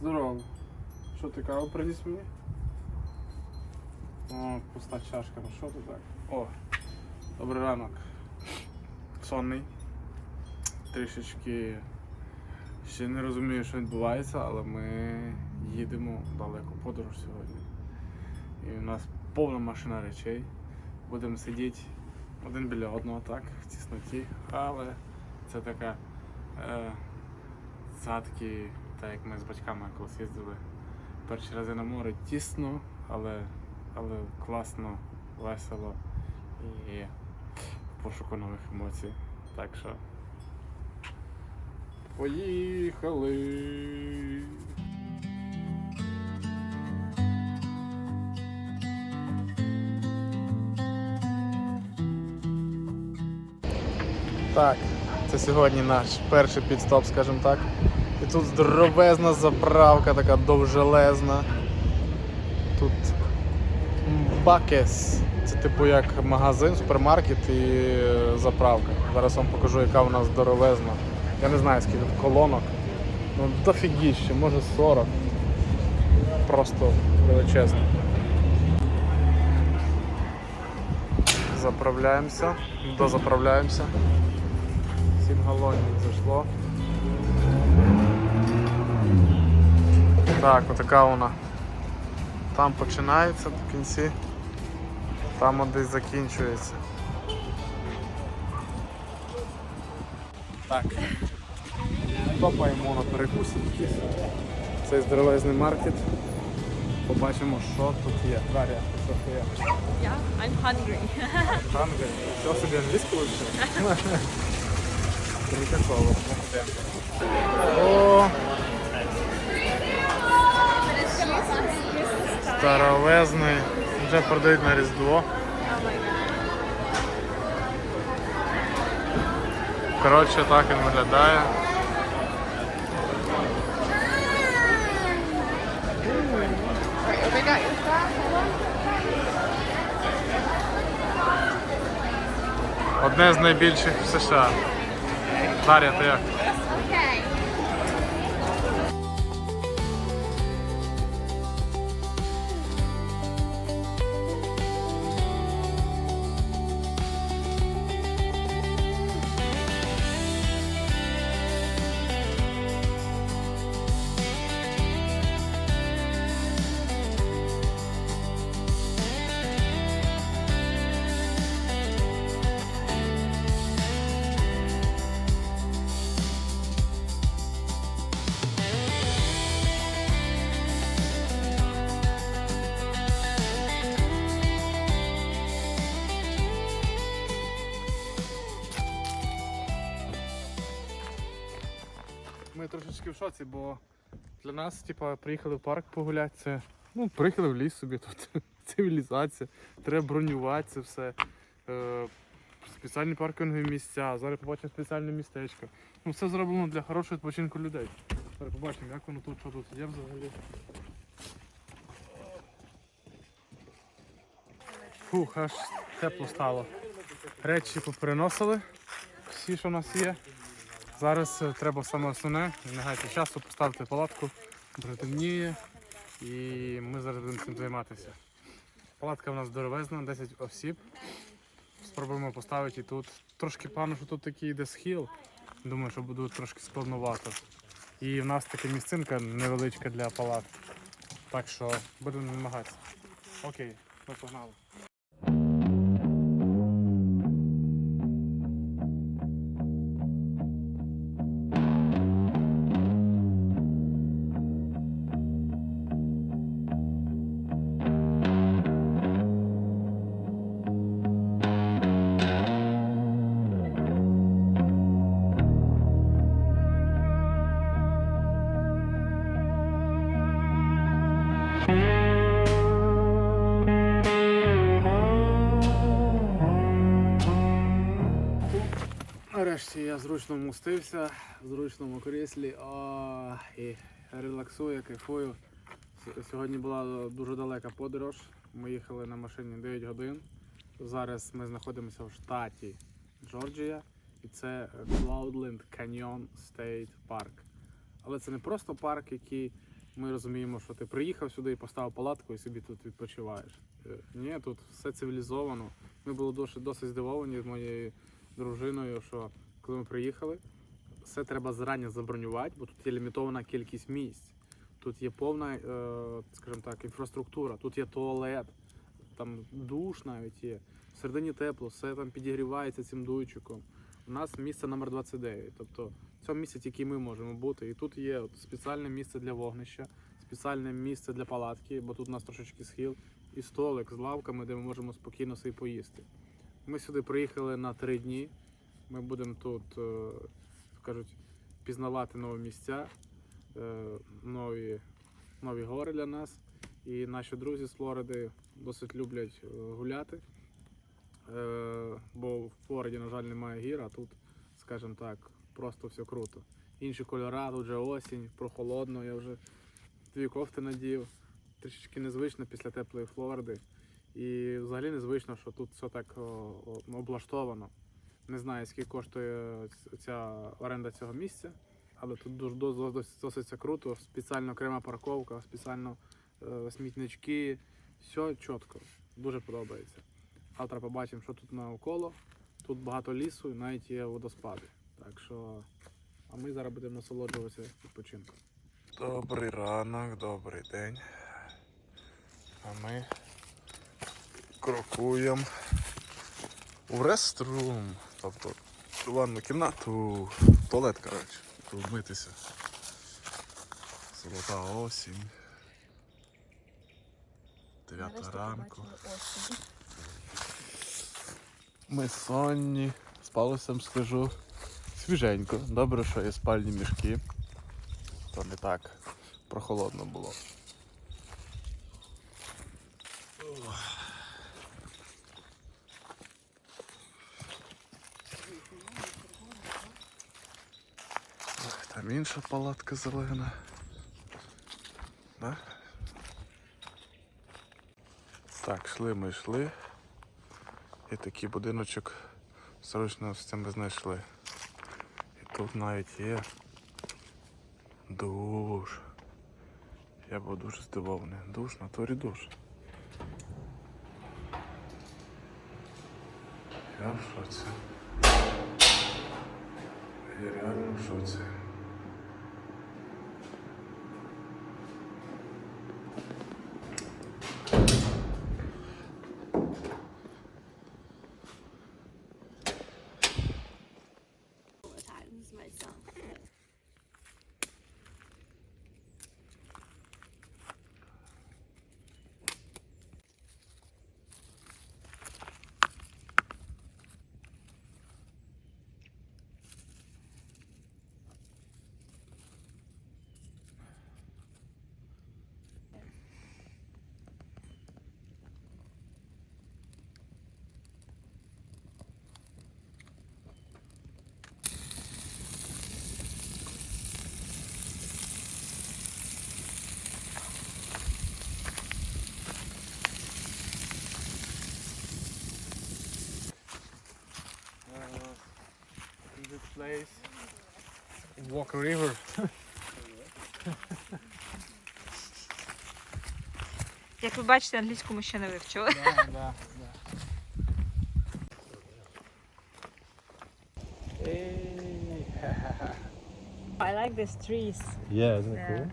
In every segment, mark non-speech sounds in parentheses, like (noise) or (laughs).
Здорово. Що ти каву приніс мені? О, пуста чашка, ну що ти так? О, добрий ранок. Сонний. Трішечки ще не розумію, що відбувається, але ми їдемо в далеку подорож сьогодні. І у нас повна машина речей. Будемо сидіти один біля одного, так, в тісноті, але це така е, згадки, так як ми з батьками колись їздили перші рази на море тісно, але, але класно, весело і в пошуку нових емоцій. Так що поїхали! Так, це сьогодні наш перший підстоп, скажімо так. І тут здоровезна заправка, така довжелезна. Тут Бакес. Це типу як магазин, супермаркет і е, заправка. Зараз вам покажу, яка вона здоровезна. Я не знаю, скільки тут колонок. Ну дофігіще, може 40. Просто величезно. Заправляємося, дозаправляємося. 7 галонів зайшло. Так, отака вона. Там починається в кінці, там от десь закінчується. Так. Топаємо на перекусі. Цей здоровезний маркет. Побачимо, що тут є. Дар'я, що це є? Yeah, I'm hungry. (laughs) Хангер. Що собі англійську вивчив? (laughs) Прикольно. О! Старовезний. Вже продають на Різдво. Коротше, так він виглядає. Одне з найбільших в США. Дар'я, ти як? Ми трошечки в шоці, бо для нас, типа, приїхали в парк погуляти, це. Ну, приїхали в ліс собі тут. (laughs) Цивілізація. Треба бронювати це все. Е, спеціальні паркінгові місця. Зараз побачимо спеціальне містечко. Ну, все зроблено для хорошого відпочинку людей. Зараз побачимо, як воно тут, що тут є взагалі. Фух, аж тепло стало. Речі попереносили, всі, що в нас є. Зараз е, треба саме основне, не часу, поставити палатку, притемніє і ми зараз будемо цим займатися. Палатка у нас здоровезна, 10 осіб. Спробуємо поставити і тут. Трошки погано, що тут такий йде схил. Думаю, що буде трошки складновато. І в нас така місцинка невеличка для палатки. Так що будемо намагатися. Окей, ми погнали. Нарешті я зручно вмостився, в зручному кріслі о, і релаксую, кайфую. Сьогодні була дуже далека подорож. Ми їхали на машині 9 годин. Зараз ми знаходимося в штаті Джорджія, і це Cloudland Canyon State Park. Але це не просто парк, який ми розуміємо, що ти приїхав сюди і поставив палатку і собі тут відпочиваєш. Е, Ні, тут все цивілізовано. Ми були досить здивовані з моєю дружиною, що коли ми приїхали, все треба зарані забронювати, бо тут є лімітована кількість місць. Тут є повна, е, скажімо так, інфраструктура, тут є туалет, там душ навіть є. Всередині тепло, все там підігрівається цим дуйчиком. У нас місце номер 29, тобто в цьому місці тільки ми можемо бути. І тут є от спеціальне місце для вогнища, спеціальне місце для палатки, бо тут у нас трошечки схил, і столик з лавками, де ми можемо спокійно собі поїсти. Ми сюди приїхали на три дні. Ми будемо тут, е, кажуть, пізнавати нові місця, е, нові, нові гори для нас. І наші друзі з Флориди досить люблять е, гуляти. Бо в Флориді, на жаль, немає гір, а тут, скажімо так, просто все круто. Інші кольори, тут вже осінь, прохолодно, я вже дві кофти надів. Трішечки незвично після теплої Флориди. І взагалі незвично, що тут все так облаштовано. Не знаю, скільки коштує ця оренда цього місця, але тут дуже досить, круто. Спеціально окрема парковка, спеціально е, смітнички. Все чітко, дуже подобається. Завтра побачимо, що тут навколо. Тут багато лісу і навіть є водоспади. Так що, а ми зараз будемо насолоджуватися відпочинком. Добрий ранок, добрий день. А ми крокуємо в реструм, тобто ванну кімнату, туалет, коротше, вмитися. Золота осінь. 9 ранку. Ми сонні, вам скажу. Свіженько. Добре, що є спальні мішки. То не так прохолодно було. Там інша палатка зелена. Да? Так, йшли ми йшли. І такий будиночок срочно з цим знайшли. І тут навіть є душ. Я був дуже здивований. Душ на торі душ. Я в шоці. Я реально в шоці. walk a river. Як ви бачите, англійську ми ще не вивчили. да, да, да. Hey. I like these trees. Yeah, isn't it Yeah. cool?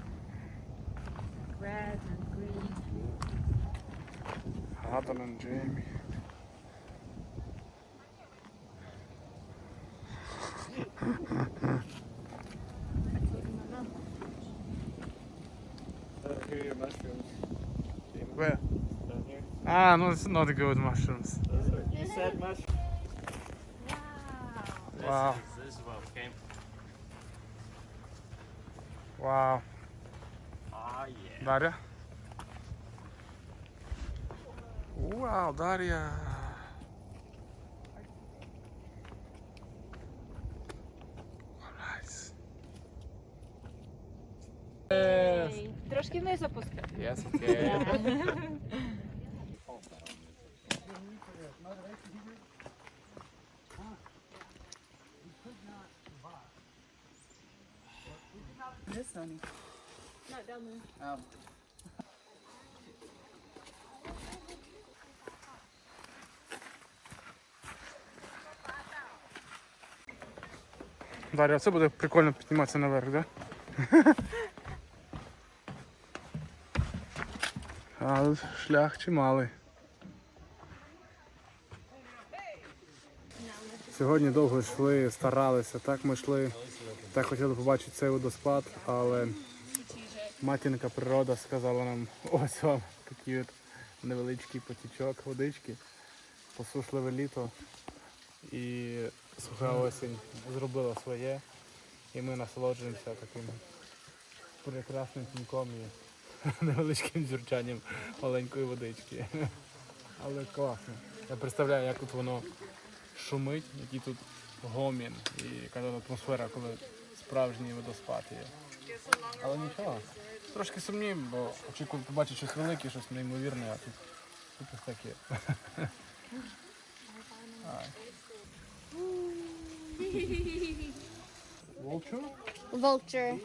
Red and green. Adam and Jamie. (laughs) Where? Down here. Ah, no, it's not good mushrooms. You said mushrooms. Wow. This is, this is came. Wow. Ah, yeah. Daria? Wow, Daria. Yes. Трошки вниз опускати. Yes, okay. (laughs) Дар'я, це буде прикольно підніматися наверх, так? Да? (laughs) А шлях чималий. Сьогодні довго йшли, старалися, так ми йшли, так хотіли побачити цей водоспад, але матінка природа сказала нам, ось вам такий от невеличкий потічок водички, посушливе літо і суха осінь зробила своє, і ми насолоджуємося таким прекрасним тіньком (laughs) невеличким дзюрчанням маленької водички. (laughs) Але класно. Я представляю, як тут воно шумить, який тут гомін і яка тут атмосфера, коли справжній водоспад є. Але нічого. Трошки сумні, бо очікую побачити щось велике, щось неймовірне, а тут, тут ось таке. (laughs) Волчу? Vulture.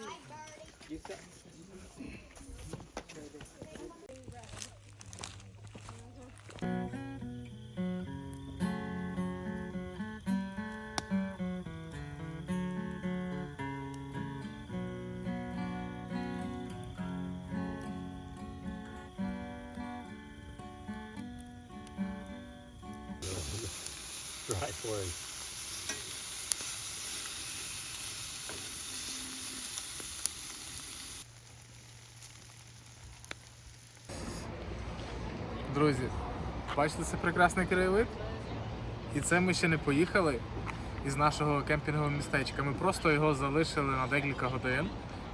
Друзі, бачите це прекрасний краєвид? І це ми ще не поїхали із нашого кемпінгового містечка. Ми просто його залишили на декілька годин,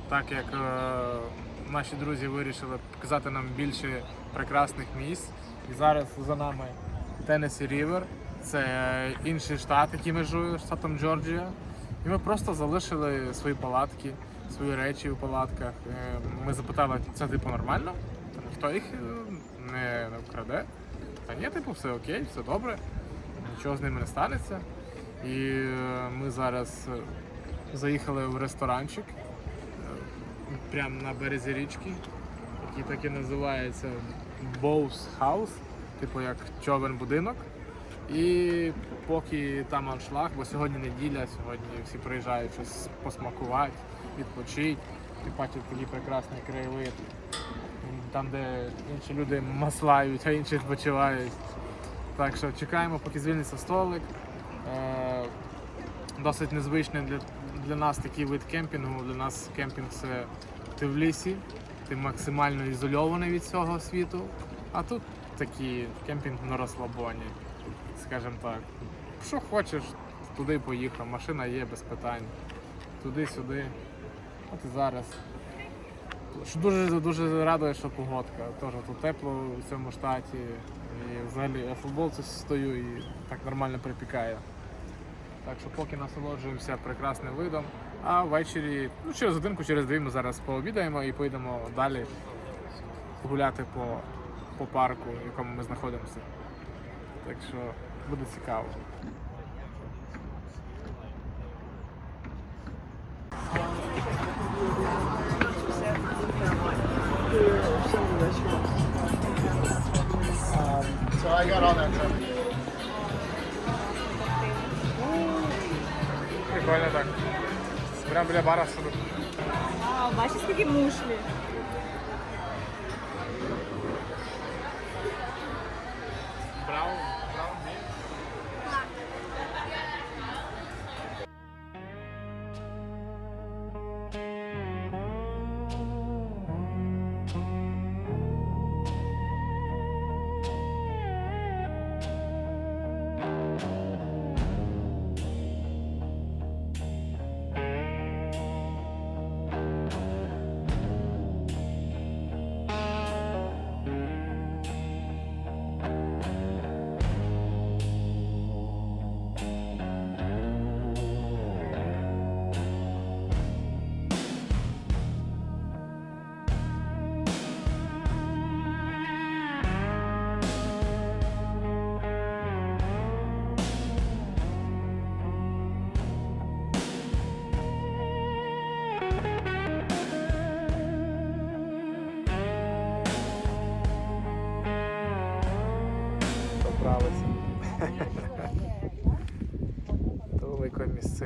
так як е, наші друзі вирішили показати нам більше прекрасних місць. І зараз за нами Теннесі Рівер. Це інший штат, який межує штатом Джорджія. І ми просто залишили свої палатки, свої речі у палатках. Е, Ми запитали, це типу нормально? Ніхто їх е, не, вкраде. Та ні, типу, все окей, все добре, нічого з ними не станеться. І е, ми зараз е, заїхали в ресторанчик прямо на березі річки, який так і називається Bows House, типу як човен будинок. І поки там аншлаг, бо сьогодні неділя, сьогодні всі приїжджають щось посмакувати, відпочити, ти бачиш такий прекрасний краєвид. Там, де інші люди маслають, а інші відпочивають. Так що чекаємо, поки звільниться столик. Е, досить незвичний для, для нас такий вид кемпінгу. Для нас кемпінг це ти в лісі, ти максимально ізольований від цього світу. А тут такий кемпінг на розслабоні, скажімо так. Що хочеш, туди поїхав, машина є без питань. Туди-сюди. От і зараз. Що Дуже дуже радує, що погодка. Теж тут тепло у цьому штаті. І взагалі я футболці стою і так нормально припікає. Так що поки насолоджуємося прекрасним видом. А ввечері, ну через годинку, через дві ми зараз пообідаємо і поїдемо далі гуляти по, по парку, в якому ми знаходимося. Так що буде цікаво. So I got all that stuff. Прикольно так. Прямо біля бара сидить. Вау, бачиш такі мушлі.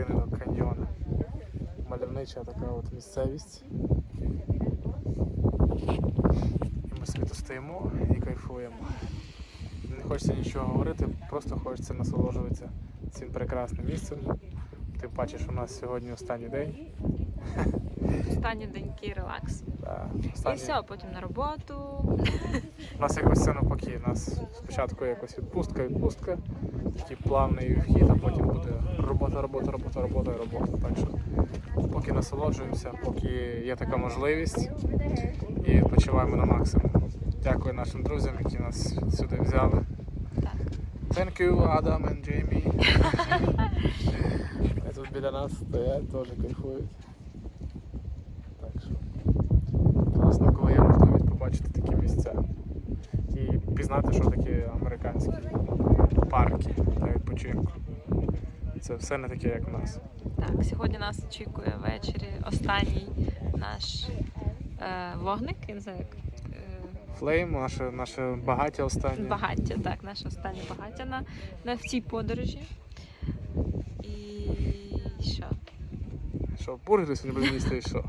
До каньйону. Мальовнича така от місцевість. І ми собі стоїмо і кайфуємо. Не хочеться нічого говорити, просто хочеться насолоджуватися цим прекрасним місцем. Тим паче, що у нас сьогодні останній день. Останній день, релакс. Да, І все, потім на роботу. У нас якось це навпаки. У нас спочатку якось відпустка, відпустка, такий плавний вхід, а потім буде робота, робота, робота, робота і робота. Так що поки насолоджуємося, поки є така можливість і відпочиваємо на максимум. Дякую нашим друзям, які нас сюди взяли. Так. Thank you, Адам and Jamie. (laughs) Тут біля нас стоять, теж кайфують. Так що класно, коли є можливість побачити такі місця. І пізнати, що таке американські парки для відпочинку. Це все не таке, як в нас. Так, сьогодні нас очікує ввечері останній наш е, вогник. Я не знаю, як. Флейм, наше, наше багаття останнє. Багаття, так, наше останнє багаття на, на в цій подорожі. І що? Що, бургери сьогодні будемо їсти і що?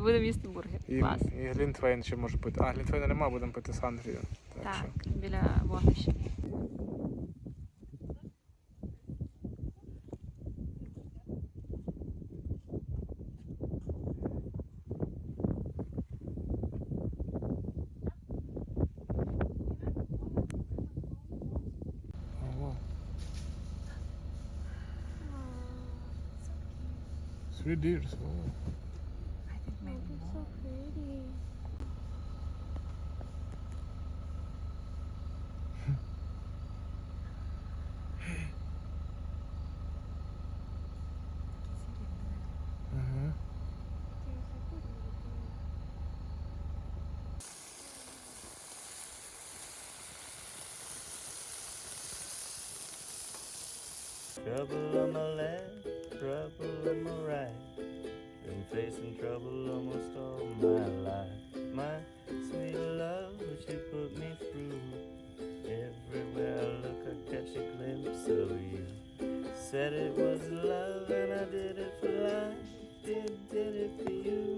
І будемо їсти бургер. І, Клас. і Глінтвейн ще може пити. А, Глінтвейна немає, будемо пити з Андрію. Так, що. Біля вогнища. Ого. Sweet deers. О. Ага. Said it was love, and I did it for life. Did, did it for you.